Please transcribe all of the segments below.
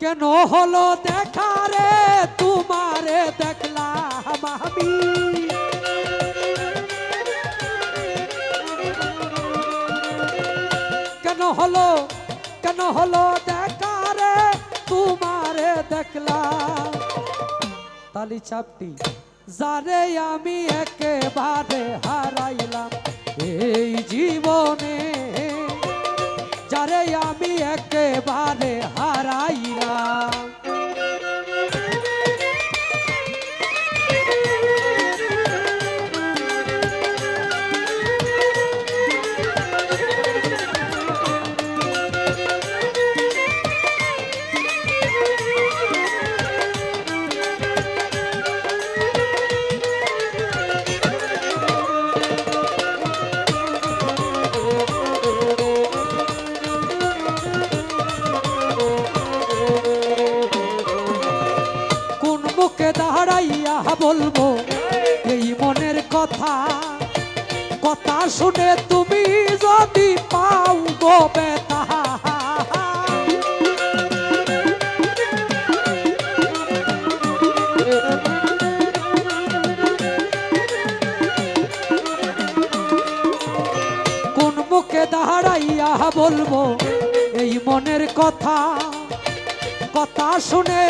কেন হলো দেখা রে? তোমারে দেখলাম আমি। কেন হলো কেন হলো দেখা রে? তোমারে দেখলাম। তালি চাপটি, যারে আমি একেবারে হারাইলাম এই জীবনে। যারে আমি একেবারে মুখে দাঁড়াইয়া বলব, এই মনের কথা। কথা শুনে তুমি যদি পাও গো কোন মুখে দাঁড়াইয়া বলব, এই মনের কথা। কথা শুনে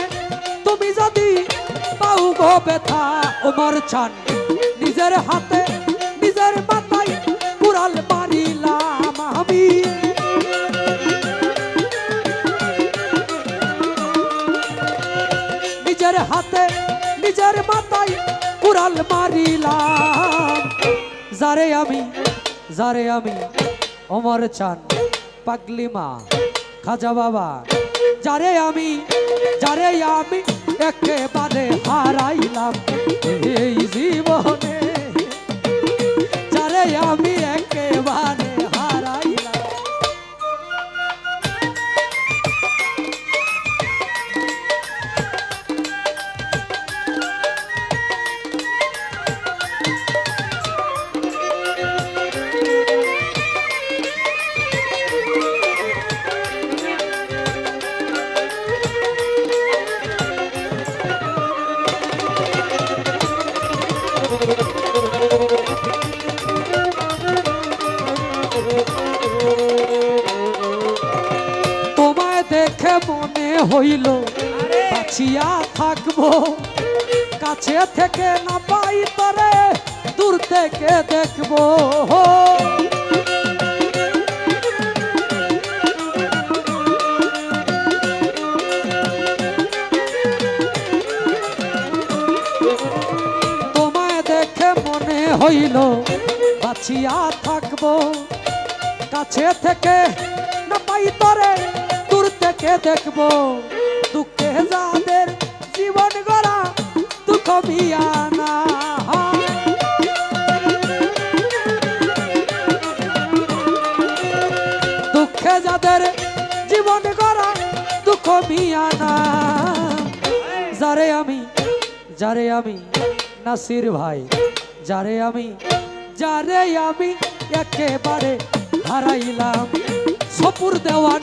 তুমি যদি পাও গো ব্যথা, ওমর চান। নিজের হাতে, নিজের মাথায় কুড়াল মারিলাম আমি। নিজের হাতে, নিজের মাথায় কুড়াল মারিলাম। যারে আমি যারে আমি অমর চান, পাগলি মা, খাজা বাবা। যারে আমি যারে আমি একেবারে হারাইলাম এই হইল, বাঁচিয়া থাকব। কাছে থেকে না পাই তরে, দূর থেকে দেখব। তোমায় দেখে মনে হইল, বাঁচিয়া থাকব। কাছে থেকে না পাই তরে দেখব দুঃখে যাদের জীবন গড়া দুঃখ মিয়ানা দুঃখে যাদের জীবন গড়া দুঃখ মিয়ানা যারে আমি যারে আমি, নাসির ভাই, যারে আমি যারে আমি একেবারে হারাইলাম। সপুর দেওয়ান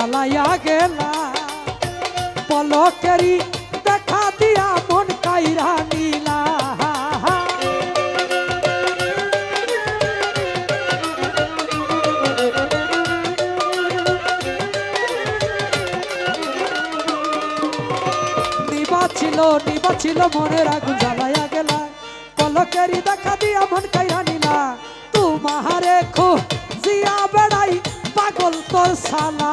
জ্বালাইয়া গেলা। পলকেরি দেখা দিয়া মন কাইরা নীলা। নিবাছিল নিবাছিল মনের আগুন, জ্বালাইয়া গেলা। পলকেরি দেখা দিয়া মন কাইরা নীলা। তোমারে খো জিয়া বেড়াই পাগল তোর সালা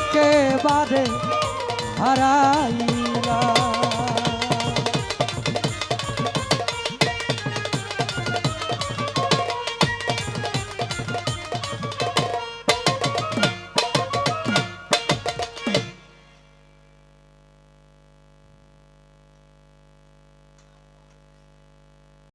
একেবারে হারাইলা